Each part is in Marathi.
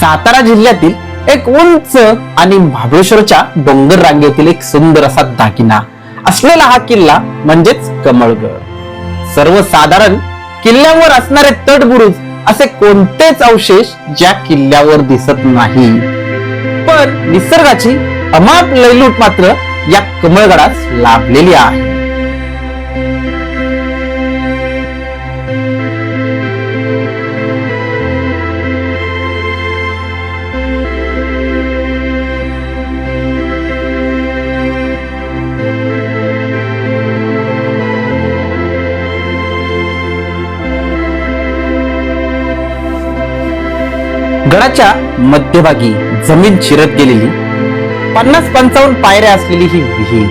सातारा जिल्ह्यातील एक उंच आणि महाबळेश्वरच्या डोंगर रांगेतील एक सुंदर असा दागिना. असलेला हा किल्ला म्हणजेच कमळगड. सर्वसाधारण किल्ल्यावर असणारे तटबुरुज असे कोणतेच अवशेष ज्या किल्ल्यावर दिसत नाही. पण निसर्गाची अमाप लयलूट मात्र या कमळगडास लाभलेली आहे. गडाच्या मध्यभागी जमीन चिरत गेलेली पन्नास पंचावन्न पायऱ्या असलेली ही विहीर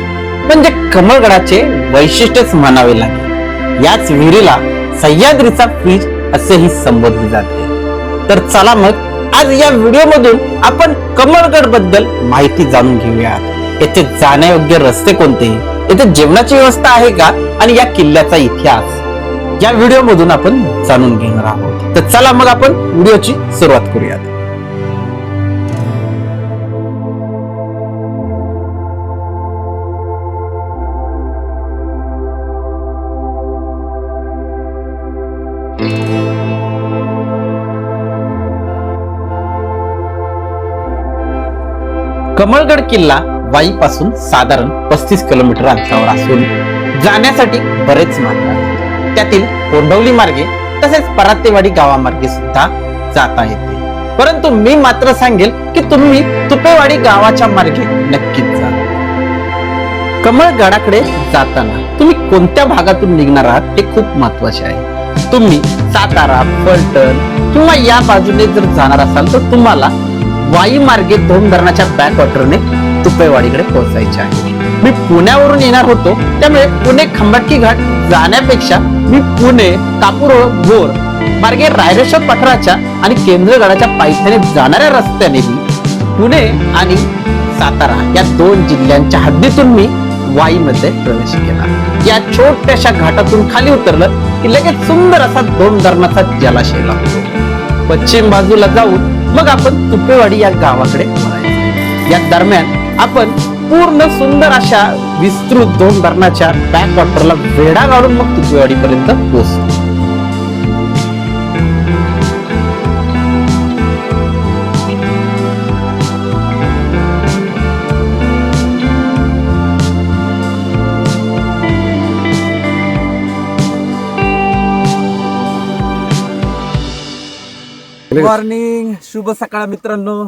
म्हणजे कमळगडाचे वैशिष्ट्यच म्हणावे लागेल. याच विहिरीला सह्याद्रीचा फ्रीज असेही संबोधले जाते. तर चला मग आज या व्हिडिओ मधून आपण कमळगडबद्दल माहिती जाणून घेऊयात. येथे जाण्यायोग्य रस्ते कोणते? येथे जेवणाची व्यवस्था आहे का? आणि या किल्ल्याचा इतिहास. या व्हिडिओ मधून आपण जाणून घेणार आहोत. तर चला मग आपण व्हिडिओची सुरुवात करूयात. कमळगड किल्ला वाईपासून साधारण पस्तीस किलोमीटर अंतरावर असून जाण्यासाठी बरेच मार्ग आहेत. त्यातील कोंडवली मार्गे तसेच परातेवाडी गावामार्गे सुद्धा जाता येते. परंतु मी मात्र सांगेल की तुम्ही तुपेवाडी गावाच्या मार्गे नक्कीच जा. कमळगडाकडे जाताना तुम्ही कोणत्या भागातून निघणार आहात हे खूप महत्त्वाचे आहे. तुम्ही सातारा पलटण किंवा या बाजूने जर जाणार असाल तर तुम्हाला वाई मार्गे धोम धरणाच्या बॅक वॉटरने तुपेवाडीकडे पोहोचायचे आहे. मी पुण्यावरून येणार होतो त्यामुळे पुणे खंबाटकी घाट जाण्यापेक्षा मी पुणे कापूर बोर मार्गे रायरेश्वर पठाराच्या आणि केंद्रगडाच्या पायथ्याने जाणाऱ्या रस्त्याने पुणे आणि सातारा या दोन जिल्ह्यांच्या हद्दीतून मी वाईमध्ये प्रवेश केला. या छोट्याशा घाटातून खाली उतरलं की लगेच सुंदर असा दोन धरणाचा जलाशय लागतो. पश्चिम बाजूला जाऊन मग आपण तुपेवाडी या गावाकडे या दरम्यान आपण पूर्ण सुंदर अशा विस्तृत दोन धरणाच्या बॅक वॉटरला वेढा घालून मग तुझीवाडीपर्यंत पोहोचतो. मॉर्निंग शुभ सकाळ मित्रांनो.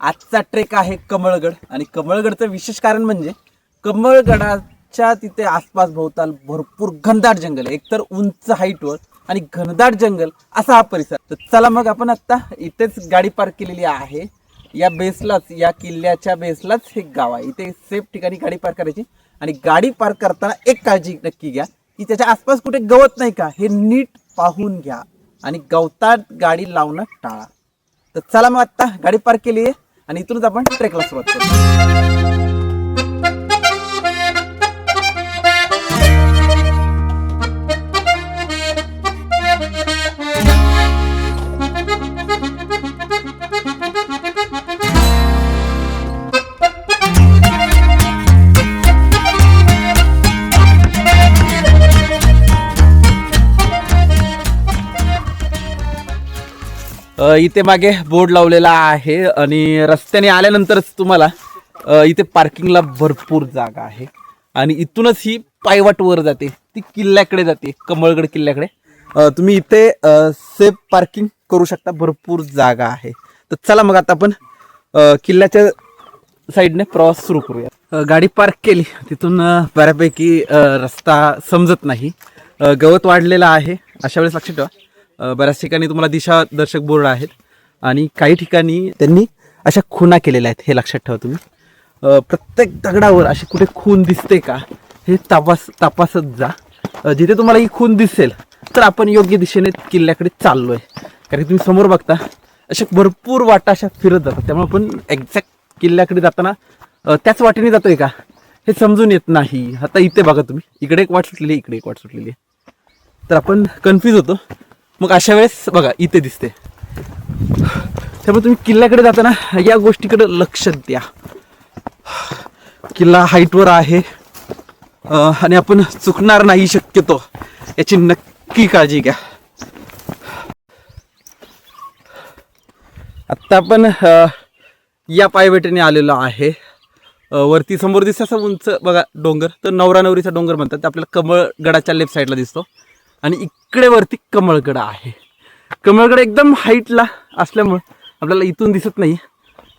आजचा ट्रेक आहे कमळगड. आणि कमळगडचं विशेष कारण म्हणजे कमळगडाच्या तिथे आसपास भोवताल भरपूर घनदाट जंगल आहे. एकतर उंच हाईटवर आणि घनदाट जंगल असा हा परिसर. तर चला मग आपण आत्ता इथेच गाडी पार्क केलेली आहे. या बेसलाच या किल्ल्याच्या बेसलाच हे गाव आहे. इथे सेफ ठिकाणी गाडी पार्क करायची. आणि गाडी पार्क करताना एक काळजी नक्की घ्या की त्याच्या आसपास कुठे गवत नाही का हे नीट पाहून घ्या. आणि गवतात गाडी लावणं टाळा. तर चला मग आत्ता गाडी पार्क केली आहे आणि इथूनच आपण ट्रेकला सुरुवात करू. इथे मागे बोर्ड लावलेला आहे आणि रस्त्याने आल्यानंतरच तुम्हाला इथे पार्किंगला भरपूर जागा आहे. आणि इथूनच ही पायवाट वर जाते. ती किल्ल्याकडे जाते कमळगड किल्ल्याकडे. तुम्ही इथे सेफ पार्किंग करू शकता. भरपूर जागा आहे. तर चला मग आता आपण किल्ल्याच्या साईडने प्रवास सुरू करूया. गाडी पार्क केली. तिथून बऱ्यापैकी रस्ता समजत नाही. गवत वाढलेलं आहे. अशा वेळेस लक्षात ठेवा. बऱ्याच ठिकाणी तुम्हाला दिशा दर्शक बोर्ड आहेत आणि काही ठिकाणी त्यांनी अशा खुणा केलेल्या आहेत हे लक्षात ठेवा तुम्ही. प्रत्येक दगडावर अशी कुठे खून दिसते का हे तपास तपासत जा. जिथे तुम्हाला ही खून दिसेल तर आपण योग्य दिशेने किल्ल्याकडे चाललो आहे कारण तुम्ही समोर बघता अशा भरपूर वाटा अशा फिरत जातात. त्यामुळे आपण एक्झॅक्ट किल्ल्याकडे जाताना त्याच वाटेने जातोय का हे समजून येत नाही. आता इथे बघा तुम्ही. इकडे एक वाट सुटलेली इकडे एक वाट सुटलेली आहे. तर आपण कन्फ्यूज होतो. मग अशा वेळेस बघा इथे दिसते. त्यामुळे तुम्ही किल्ल्याकडे जाताना या गोष्टीकडे लक्ष द्या. किल्ला हाईटवर आहे. आणि आपण चुकणार नाही शक्यतो. याची नक्की काळजी घ्या. आत्ता आपण या पायवेटेने आलेलो आहे. वरती समोर दिसतं असं उंच बघा डोंगर. तर नवरा नवरीचा डोंगर म्हणतात. ते आपल्याला कमळगडाच्या लेफ्ट साईडला दिसतो. आणि इकडे वरती कमळगड आहे. कमळगड एकदम हाईटला असल्यामुळं आपल्याला इथून दिसत नाही.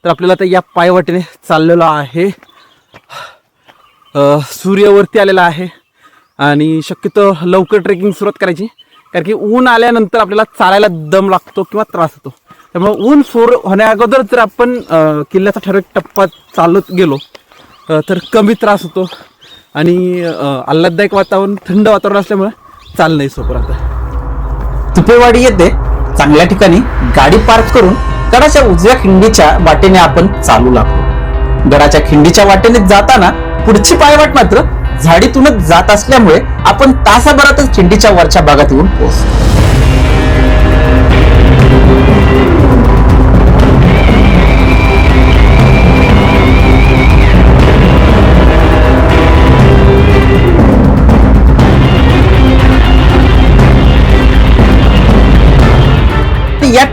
तर आपल्याला आता या पायवाटेने चाललेलो आहे. सूर्यवरती आलेला आहे. आणि शक्यतो लवकर ट्रेकिंग सुरुवात करायची. कारण की ऊन आल्यानंतर आपल्याला चालायला दम लागतो किंवा त्रास होतो. त्यामुळे ऊन सोर होण्या अगोदर जर आपण किल्ल्याचा ठराविक टप्पा चालत गेलो तर कमी त्रास होतो. आणि आल्हाददायक वातावरण थंड वातावरण असल्यामुळं चाललंय सोपर आता. तुपेवाडी येथे चांगल्या ठिकाणी गाडी पार्क करून गडाच्या उजव्या खिंडीच्या वाटेने आपण चालू लागतो. गडाच्या खिंडीच्या वाटेने जाताना पुढची पायवाट मात्र झाडीतूनच जात असल्यामुळे आपण तासाभरातच खिंडीच्या वरच्या भागात येऊन पोहोचतो.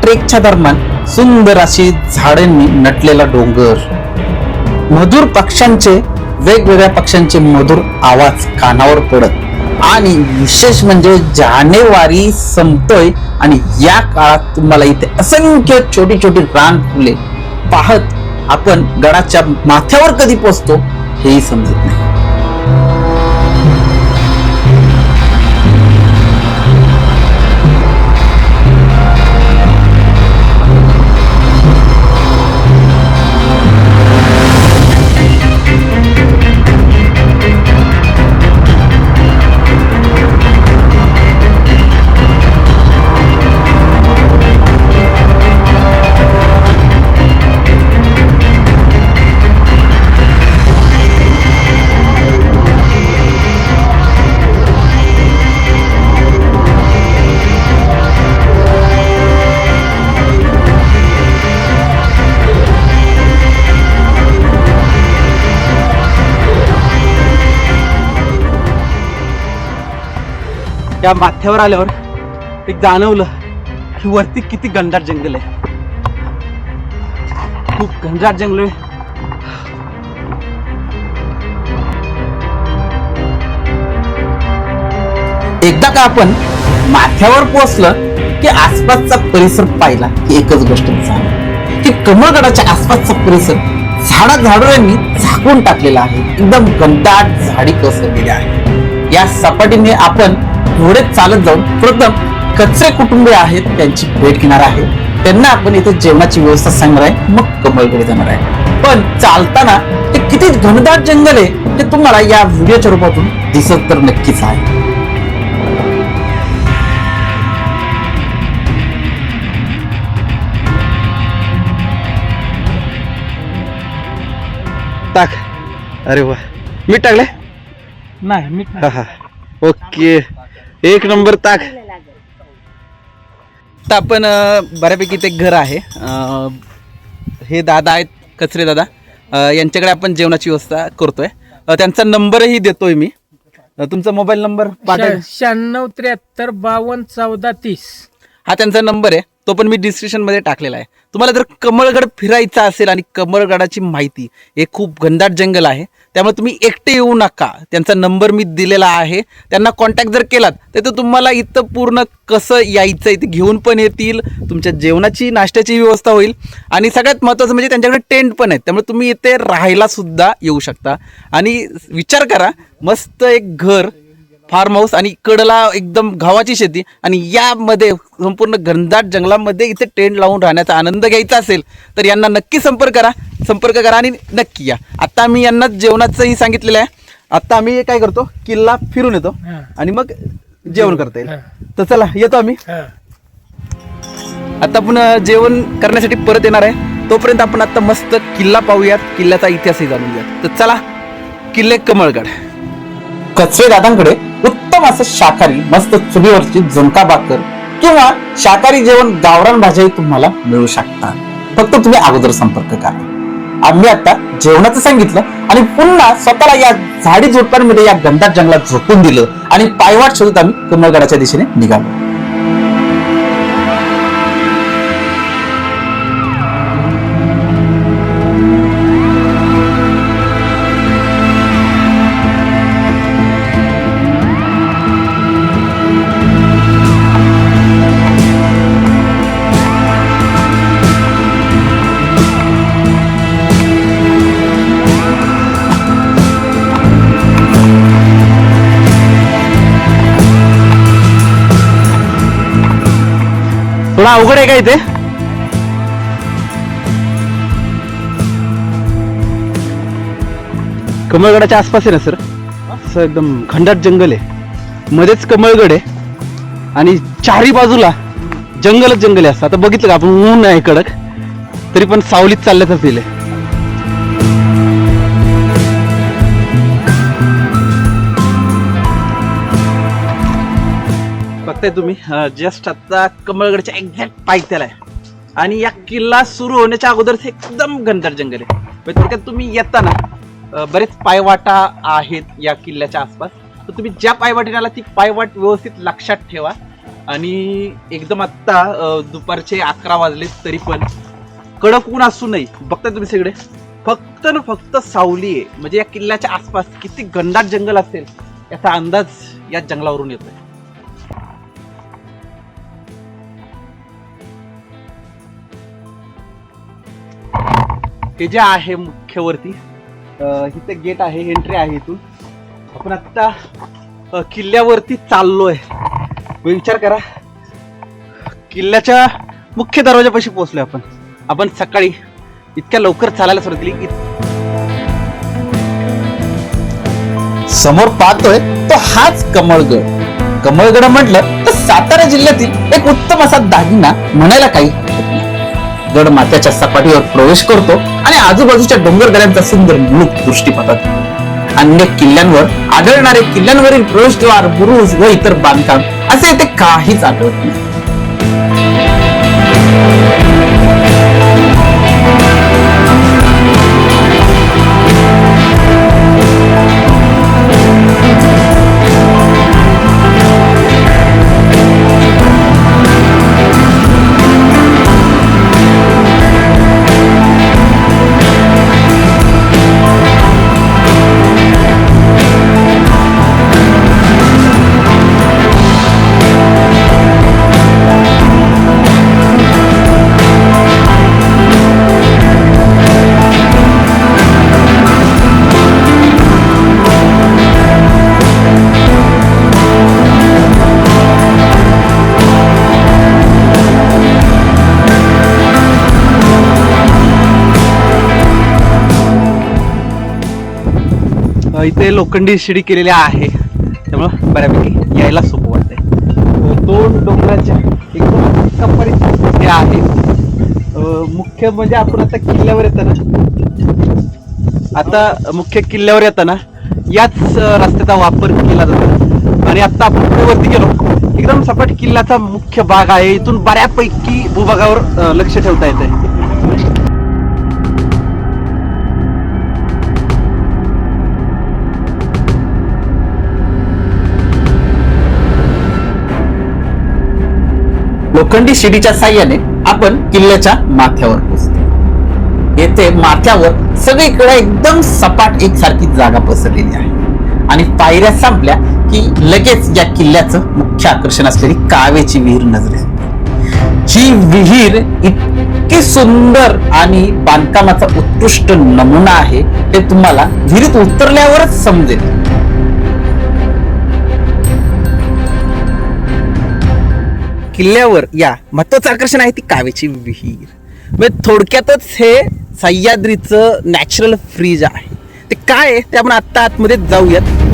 ट्रेकच्या दरम्यान सुंदर अशी झाडांनी नटलेला डोंगर. मधुर पक्ष्यांचे वेगवेगळ्या पक्ष्यांचे मधुर आवाज कानावर पडत. आणि विशेष म्हणजे जानेवारी संपतोय आणि या काळात तुम्हाला इथे असंख्य छोटी छोटी रान फुले पाहत आपण गडाच्या माथ्यावर कधी पोचतो हेही समजत नाही. त्या माथ्यावर आल्यावर एक जाणवलं की वरती किती घनदाट जंगल आहे. खूप घनदाट जंगल आहे. एकदा का आपण माथ्यावर पोहोचलं की आसपासचा परिसर पाहिला की एकच गोष्ट झाली. की कमळगडाच्या आसपासचा परिसर झाडा झाडोळ्यांनी झाकून टाकलेला आहे. एकदम गमदाट झाडी पसरलेली आहे. या सपाटीने आपण पुढे चालत जाऊन प्रथम कचरे कुटुंबीय आहेत त्यांची भेट घेणार आहे. त्यांना आपण इथे जेवणाची व्यवस्था सांगणार आहे मग कमळकडे जाणार आहे. पण चालताना ते किती घनदाट जंगल आहे ते तुम्हाला या व्हिडिओच्या रूपातून दिसत तर नक्कीच आहे. टाक. अरे वा. मीठ टाकले नाही मीठ हा हा. ओके. एक नंबर ताक. तर आपण अं, बऱ्यापैकी ते घर आहे. अं, हे दादा आहेत कचरे दादा. अं, यांच्याकडे आपण जेवणाची व्यवस्था करतोय. अं, त्यांचा नंबरही देतोय मी. अं, तुमचा मोबाईल नंबर पाठव. शहाण्णव त्र्याहत्तर बावन्न चौदा तीस. हा त्यांचा नंबर आहे. तो पण मी डिस्क्रिप्शनमध्ये टाकलेला आहे. तुम्हाला जर कमळगड फिरायचा असेल आणि कमळगडाची माहिती हे खूप घनदाट जंगल आहे. त्यामुळे तुम्ही एकटे येऊ नका. त्यांचा नंबर मी दिलेला आहे. त्यांना कॉन्टॅक्ट जर केलात तर ते तुम्हाला इथं पूर्ण कसं यायचं इथे घेऊन पण येतील. तुमच्या जेवणाची नाश्त्याची व्यवस्था होईल. आणि सगळ्यात महत्त्वाचं म्हणजे त्यांच्याकडे टेंट पण आहेत. त्यामुळे तुम्ही इथे राहायला सुद्धा येऊ शकता. आणि विचार करा मस्त एक घर फार्म हाऊस आणि कडला एकदम गव्हाची शेती आणि यामध्ये संपूर्ण घनदाट जंगलामध्ये इथे टेंट लावून राहण्याचा आनंद घ्यायचा असेल तर यांना नक्की संपर्क करा. संपर्क करा आणि नक्की या. आता आम्ही यांना जेवणाचंही सांगितलेलं आहे. आता आम्ही काय करतो किल्ला फिरून येतो. आणि मग जेवण करता येईल. तर चला येतो आम्ही. आता आपण जेवण करण्यासाठी परत येणार आहे. तोपर्यंत आपण आता मस्त किल्ला पाहूयात. किल्ल्याचा इतिहासही जाणून घेऊयात. तर चला किल्ले कमळगड. कचरे दादांकडे उत्तम असं शाकाहारी मस्त चुलीवरची झुणका भाकर किंवा शाकाहारी जेवण गावरान भाज्याही तुम्हाला मिळू शकतात. फक्त तुम्ही अगोदर संपर्क करा. आम्ही आता जेवणाचं सांगितलं आणि पुन्हा स्वतःला या झाडी झुडपांमध्ये या गंधात जंगलात झोपून दिलं आणि पायवाट शोधत आम्ही कुंभगडाच्या दिशेने निघालो. थोडा अवघड आहे का इथे? कमळगडाच्या आसपास आहे ना सर? असं एकदम खंडात जंगल आहे. मध्येच कमळगड आहे. आणि चारी बाजूला जंगलच जंगल आहे असं. आता बघितलं का आपण? ऊन आहे कडक. तरी पण सावलीत चालल्याचं फील बघताय तुम्ही जस्ट आता कमळगडच्या एक्झॅक्ट पायथ्याला आहे. आणि या किल्ला सुरू होण्याच्या अगोदर एकदम घनदाट जंगल आहे. म्हणजे थोडक्यात तुम्ही येताना बरेच पायवाटा आहेत या किल्ल्याच्या आसपास. तर तुम्ही ज्या पायवाटीने आला ती पायवाट व्यवस्थित लक्षात ठेवा. आणि एकदम आत्ता दुपारचे अकरा वाजले तरी पण. कडक ऊन असू नये. बघताय तुम्ही सगळे. फक्त ना फक्त सावली आहे. म्हणजे या किल्ल्याच्या आसपास किती घनदाट जंगल असेल याचा अंदाज या जंगलावरून येतोय. हे जे आहे मुख्यवरती इथे गेट आहे एंट्री आहे इथून. आपण आता किल्ल्यावरती चाललोय. विचार करा. किल्ल्याच्या मुख्य दरवाजापाशी पोहोचलोय आपण. आपण सकाळी इतक्या लवकर चालायला सुरुवात केली. समोर पाहतोय तो हाच कमळगड. कमळगड म्हटलं तर सातारा जिल्ह्यातील एक उत्तम असा दागिना म्हणायला काही गड माथ्याच्या सपाटीवर प्रवेश करतो आणि आजूबाजूच्या डोंगरदऱ्यांचा सुंदर मुलूक दृष्टीपथात अन्य किल्ल्यांवर आढळणारे किल्ल्यांवरील प्रवेशद्वार बुरुज व इतर बांधकाम असे ते काहीच आढळत नाही. इथे लोखंडी शिडी केलेली आहे. त्यामुळं बऱ्यापैकी यायला सोपं वाटतंय. दोन डोंगराच्या एकदम कपारीत हे आहे. मुख्य म्हणजे आपण आता किल्ल्यावर येताना आता मुख्य किल्ल्यावर येताना याच रस्त्याचा वापर केला जातो. आणि आता आपण वरती गेलो. एकदम सपाट किल्ल्याचा मुख्य भाग आहे. इथून बऱ्यापैकी भूभागावर लक्ष ठेवता येते लोखंडी शिडीच्या साह्याने आपण किल्ल्याच्या माथ्यावर पोहोचतो. येथे माथ्यावर सगळीकडे एकदम सपाट एकसारखी जागा पसरलेली आहे. आणि पायऱ्या संपल्या की लगेच या किल्ल्याचं मुख्य आकर्षण असलेली कावेची विहीर नजरेस जी विहीर इतकी सुंदर आणि बांधकामाचा उत्कृष्ट नमुना आहे ते तुम्हाला विहिरीत उतरल्यावरच समजेल. किल्ल्यावर या महत्वाचं आकर्षण आहे ती कावेची विहीर. म्हणजे थोडक्यातच हे सह्याद्रीचं नॅचरल फ्रीज आहे. ते काय आहे ते आपण आत्ता आतमध्ये जाऊयात.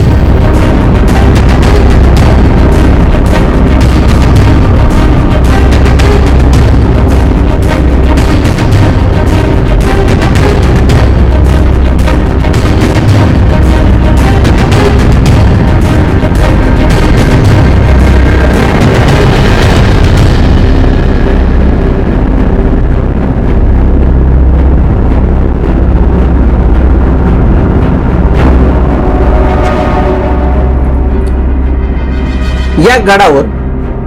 या गडावर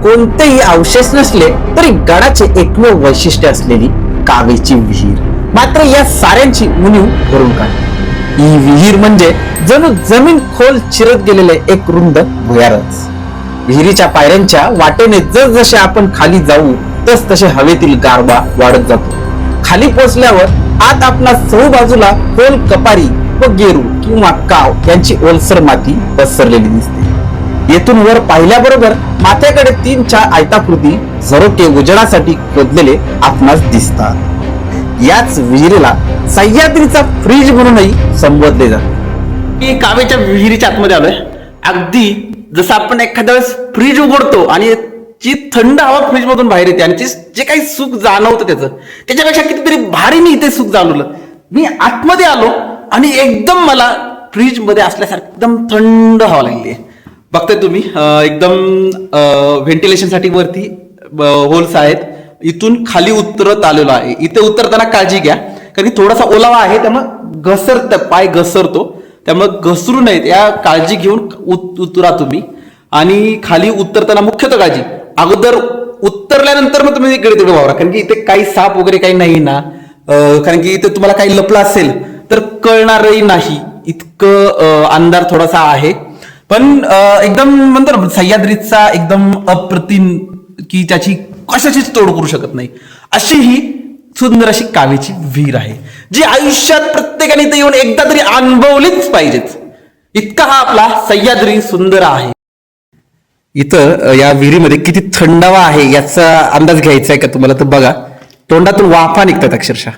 कोणतेही अवशेष नसले तरी गडाचे एकमेव वैशिष्ट्य असलेली कावेची विहीर. मात्र या साऱ्यांची उणीव भरून काढली. ही विहीर म्हणजे जणू जमीन खोल चिरत गेलेले एक रुंद भुयारच. विहिरीच्या पायऱ्यांच्या वाटेने जसजसे आपण खाली जाऊ तस तसे हवेतील गारवा वाढत जातो. खाली पोचल्यावर आत आपला चहू बाजूला खोल कपारी व गेरू किंवा काव यांची ओलसर माती पसरलेली दिसते. येथून वर पाहिल्याबरोबर माथ्याकडे तीन चार आयताकृती झरोके उजळासाठी खोदलेले आपणास दिसतात. याच विहिरीला सह्याद्रीचा फ्रीज म्हणूनही संबोधले जाते. मी कावेच्या विहिरीच्या आतमध्ये आलोय. अगदी जसं आपण एखाद्या वेळेस फ्रीज उघडतो आणि जी थंड हवा फ्रीज मधून बाहेर येते आणि जे जे काही सुख जाणवतं त्याचं त्याच्यापेक्षा कितीतरी भारी मी इथे सुख जाणवलं. मी आतमध्ये आलो आणि एकदम मला फ्रीजमध्ये असल्यासारखं एकदम थंड हवा लागली बघताय तुम्ही एकदम व्हेंटिलेशनसाठी वरती होल्स आहेत. इथून खाली उतरत आलेलो आहे. इथे उतरताना काळजी घ्या. कारण की थोडासा ओलावा आहे त्यामुळे घसरत पाय घसरतो. त्यामुळे घसरू नयेत. या काळजी घेऊन उत- उतरा तुम्ही. आणि खाली उतरताना मुख्यतः काळजी. अगोदर उतरल्यानंतर मग तुम्ही इकडे तिकडे वावरा. कारण की इथे काही साप वगैरे काही नाही ना. कारण की इथे तुम्हाला काही लपलं असेल तर कळणारही नाही. इतकं अंधार थोडासा आहे. पण एकदम म्हणतो ना सह्याद्रीचा एकदम अप्रतिम की त्याची कशाचीच तोड करू शकत नाही. अशी ही सुंदर अशी कावेची विहीर आहे जी आयुष्यात प्रत्येकाने ते येऊन एकदा तरी अनुभवलीच पाहिजेत. इतका हा आपला सह्याद्री सुंदर आहे. इथं या विहिरीमध्ये किती थंडावा आहे याचा अंदाज घ्यायचा आहे का तुम्हाला? तर बघा तोंडातून वाफा निघतात अक्षरशः.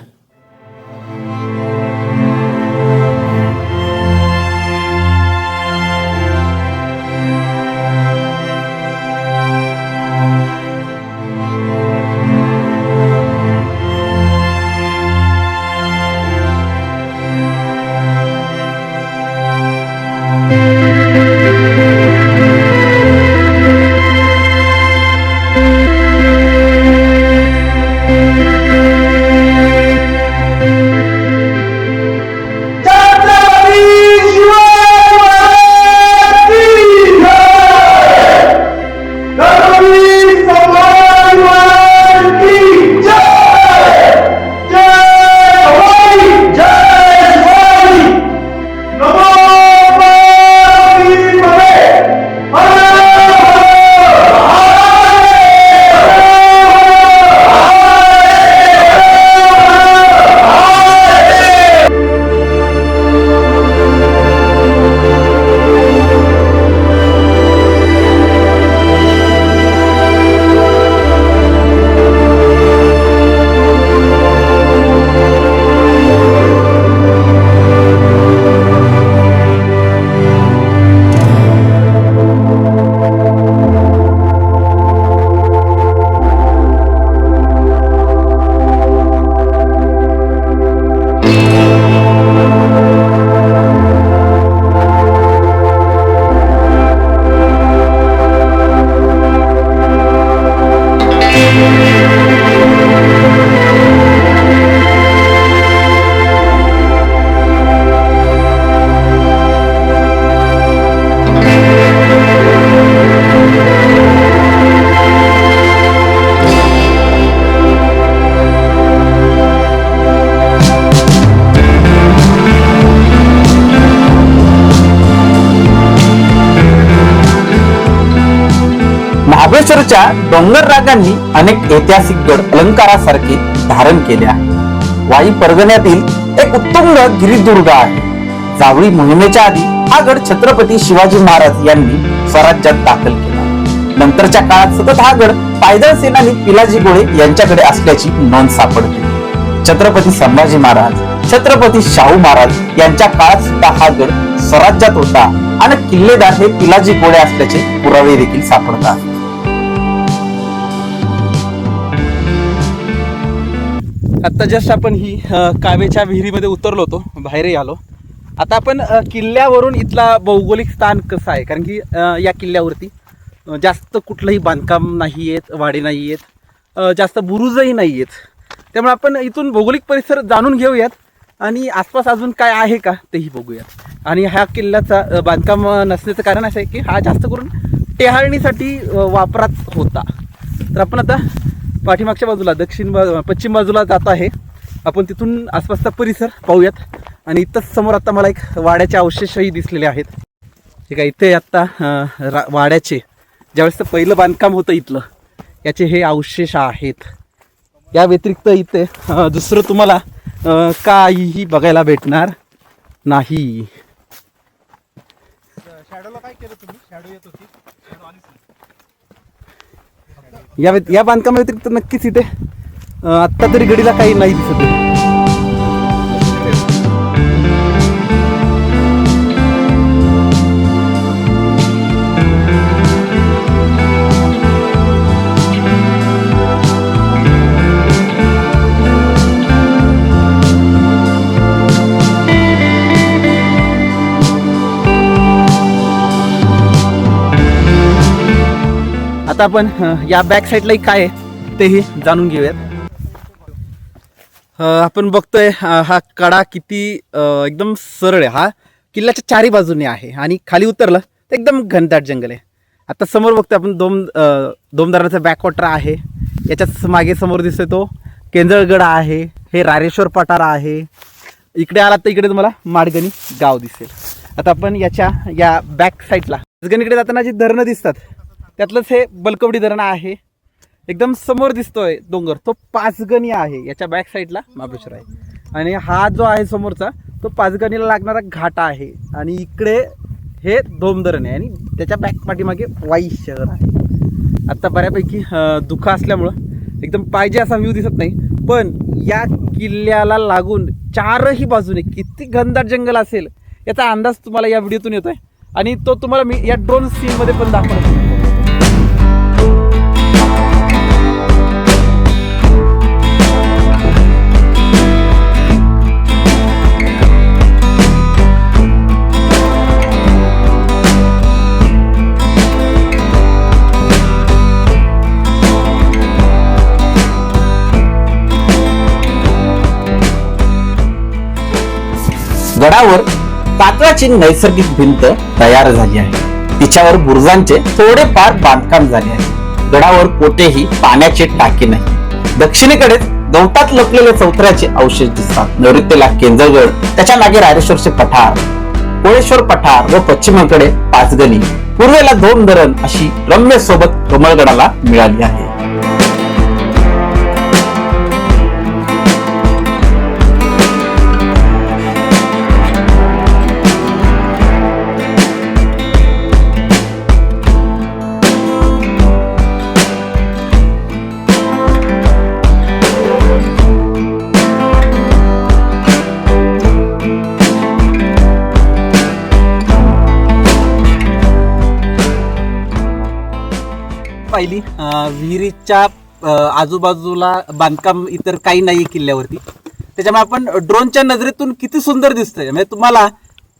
महाबळेश्वरच्या डोंगर रागांनी अनेक ऐतिहासिक गड अलंकारासारखे धारण केले आहे वाई परगण्यातील एक उत्तुंग गिरिदुर्ग आहे. जावळी मोहिमेच्या आधी हा गड छत्रपती शिवाजी महाराज यांनी स्वराज्यात दाखल केला. नंतरच्या काळात सतत हा गड पायदळ सेनानी पिलाजी गोळे यांच्याकडे असल्याची नोंद सापडते. छत्रपती संभाजी महाराज छत्रपती शाहू महाराज यांच्या काळात सुद्धा हा गड स्वराज्यात होता आणि किल्लेदार हे पिलाजी गोळे असल्याचे पुरावे देखील सापडतात. आत्ता जस्ट आपण ही कावेच्या विहिरीमध्ये उतरलो होतो बाहेरही आलो. आता आपण किल्ल्यावरून इथला भौगोलिक स्थान कसं आहे? कारण की या किल्ल्यावरती जास्त कुठलंही बांधकाम नाही आहेत वाडे नाही आहेत जास्त बुरुजही नाही आहेत त्यामुळे आपण इथून भौगोलिक परिसर जाणून घेऊयात आणि आसपास अजून काय आहे का तेही बघूयात. आणि ह्या किल्ल्याचा बांधकाम नसण्याचं कारण असं आहे की हा जास्त करून टेहाळणीसाठी वापरात होता. तर आपण आता पाठीमागच्या बाजूला दक्षिण बा पश्चिम बाजूला जात आहे. आपण तिथून आसपासचा परिसर पाहूयात. आणि इथंच समोर आता मला एक वाड्याचे अवशेषही दिसलेले आहेत. ठीक आहे इथे आत्ता रा वाड्याचे ज्यावेळेस पहिलं बांधकाम होतं इथलं याचे हे अवशेष आहेत. या व्यतिरिक्त इथे दुसरं तुम्हाला काहीही बघायला भेटणार नाही. शाडोला काय केलं शाडो येतो या बांधकामा व्यतिरिक्त नक्कीच इथे आत्ता तरी गडीला काही नाही दिसत आता आपण या बॅक साईडलाही काय आहे तेही जाणून घेऊयात. आपण बघतोय हा कडा किती एकदम सरळ आहे. हा किल्ल्याच्या चारी बाजूने आहे आणि खाली उतरलं तर एकदम घनदाट जंगल आहे. आता समोर बघतोय आपण दोम दोमदाराचा बॅकवॉटर आहे. याच्याच मागे समोर दिसतोय तो केंजळगड आहे. हे रारेश्वर पठार आहे. इकडे आलात तर इकडे तुम्हाला माडगणी गाव दिसेल. आता आपण याच्या या बॅक साईडला गणिकडे जाताना जी धरणं दिसतात त्यातलंच हे बलकवडी धरण आहे. एकदम समोर दिसतोय डोंगर. तो पाचगणी आहे. याच्या बॅक साईडला महाबळेश्वर आहे. आणि हा जो आहे समोरचा तो पाचगणीला लागणारा घाटा आहे. आणि इकडे हे धोम धरण आहे. आणि त्याच्या बॅक पाठीमागे वाई शहर आहे. आत्ता बऱ्यापैकी अं, असल्यामुळं एकदम पाहिजे असा व्ह्यू दिसत नाही. पण या किल्ल्याला लागून चारही बाजूने किती घनदाट जंगल असेल याचा अंदाज तुम्हाला या व्हिडिओतून येतोय. आणि तो तुम्हाला मी या ड्रोन सीनमध्ये पण दाखवतो गडावर कातळाची नैसर्गिक भिंत तयार झाली आहे. तिच्यावर बुरुजांचे थोडेफार बांधकाम झाले आहे. गडावर कोठेही पाण्याचे टाके नाही. दक्षिणेकडे गवतात लपलेले चौथऱ्याचे अवशेष दिसतात. नैऋत्येला केंद्रगड त्याच्यामागे रायरेश्वरचे पठार कोळेश्वर पठार व पश्चिमेकडे पाचगणी. पूर्वेला दोन धरण अशी रम्य सोबत कमळगडाला मिळाली आहे. विहिरीच्या आजूबाजूला बांधकाम इतर काही नाही किल्ल्यावरती. त्याच्यामुळे आपण ड्रोनच्या नजरेतून किती सुंदर दिसतंय. म्हणजे तुम्हाला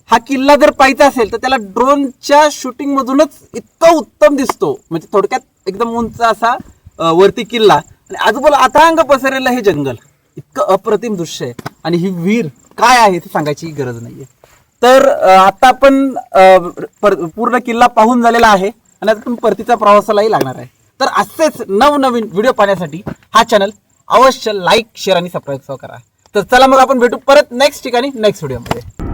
हा किल्ला जर पाहायचा असेल तर त्याला ड्रोनच्या शूटिंग मधूनच इतकं उत्तम दिसतो. म्हणजे थोडक्यात एकदम उंच असा वरती किल्ला. आणि आजूबाजूला अथांग पसरलेलं हे जंगल. इतकं अप्रतिम दृश्य आहे. आणि ही विहीर काय आहे ते सांगायची गरज नाहीये. तर आता आपण पूर्ण किल्ला पाहून झालेला आहे. आणि आता पण परतीचा प्रवासालाही लागणार आहे. तर असेच नवनवीन व्हिडिओ पाहण्यासाठी हा चॅनल अवश्य लाईक शेअर आणि सबस्क्राईब करा. तर चला मग आपण भेटू परत नेक्स्ट ठिकाणी नेक्स्ट व्हिडिओमध्ये